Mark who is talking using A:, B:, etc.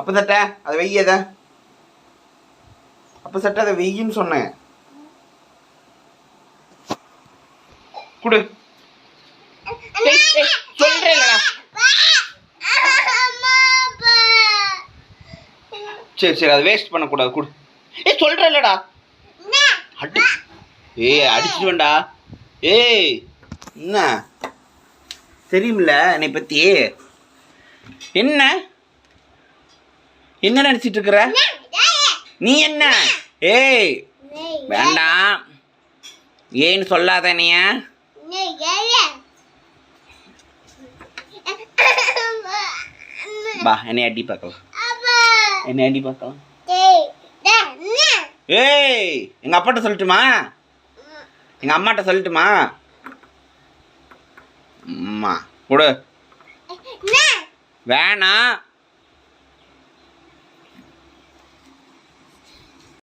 A: அப்போ சட்டை அதை வெய்ய அதை அப்போ சட்டை அதை வெய்யின்னு சொன்னேன். குடு. சொல்றேன்லடா சரி சரி அதை வேஸ்ட் பண்ணக்கூடாது குடு. ஏய் சொல்றேன்லடா. அடி. ஏய் அடிச்சிடுவேன்டா. ஏய் என்ன? தெரியுமில்ல என்னை பத்தி. என்ன? என்ன நினைச்சிட்டு இருக்கிற நீ என்ன? ஏய் வேண்டாம். ஏன்னு சொல்லாத நீ பா என்னை அடி பார்க்கலாம். என்னை அடி பார்க்கலாம். ஏய் எங்க அப்பாட்ட சொல்லட்டுமா? எங்க அம்மாட்ட சொல்லட்டுமா? அம்மா கொடு. வேணாம்.